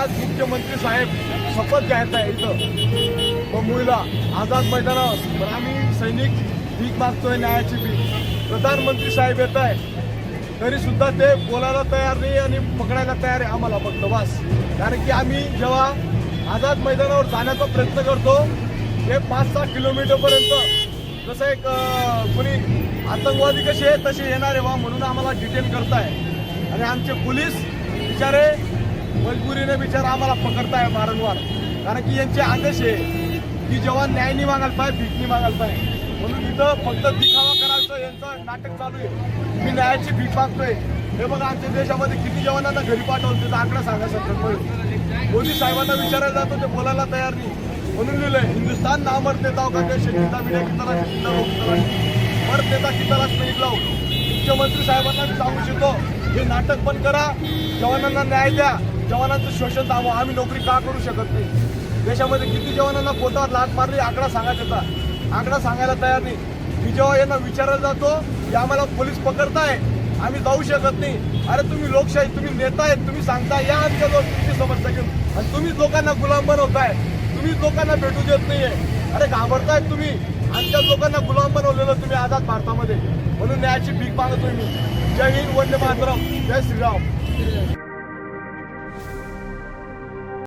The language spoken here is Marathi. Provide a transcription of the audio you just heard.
आज मुख्यमंत्री साहेब शपथ घ्यायचा आहे इथं. मुंबईला आझाद मैदानावर पण आम्ही सैनिक भीक मागतोय न्यायाची भीक. प्रधानमंत्री साहेब येत आहे. तरी सुद्धा ते बोलायला तयार नाही आणि पकडायला तयार आहे आम्हाला फक्त बस. कारण की आम्ही जेव्हा आझाद मैदानावर जाण्याचा प्रयत्न करतो ते पाच सहा किलोमीटरपर्यंत जसं एक कोणी आतंकवादी कसे आहे तसे येणारे वा म्हणून आम्हाला डिटेन करताय. आणि आमचे पोलीस बिचारे मजबुरीने बिचारा आम्हाला पकडताय वारंवार. कारण की यांचे आदेश आहे की जेव्हा न्याय नाही मागायला पाहिजे भीक नाही मागायला पाहिजे. म्हणून इथं फक्त दिखावा करायचं यांचं नाटक चालू आहे. मी न्यायाची भीक मागतोय. हे बघा आमच्या देशामध्ये किती जवानांना घरी पाठवलं त्याचा आकडा सांगा सर मोदी साहेबांना विचारायला जातो ते बोलायला तयार नाही. म्हणून लिहिलंय हिंदुस्तान नामर नेता का देश किता मिळ्या किताला किता लोक मर नेता राष्ट्र नाही होतो मुख्यमंत्री साहेबांना सांगू इच्छितो हे नाटक पण करा जवानांना न्याय द्या. जवानांचं शोषण थांबवा आम्ही नोकरी का करू शकत नाही? देशामध्ये किती जवानांना पोटावर लाट मारली आकडा सांगा आकडा सांगायला तयार नाही. मी जेव्हा यांना विचारायला जातो की आम्हाला पोलीस पकडताय आम्ही जाऊ शकत नाही. अरे तुम्ही लोकशाही तुम्ही नेता आहेत तुम्ही सांगता या आमच्या लोक तुमची समस्या घेऊन. आणि तुम्हीच लोकांना गुलाम बनवताय. तुम्हीच लोकांना भेटू देत नाहीये. अरे घाबरताय तुम्ही. आमच्या लोकांना गुलाम बनवलेलं तुम्ही आझाद भारतामध्ये. म्हणून न्यायाची भीक मागतोय मी. जय हिंद वंदे मातरम. जय श्रीराम.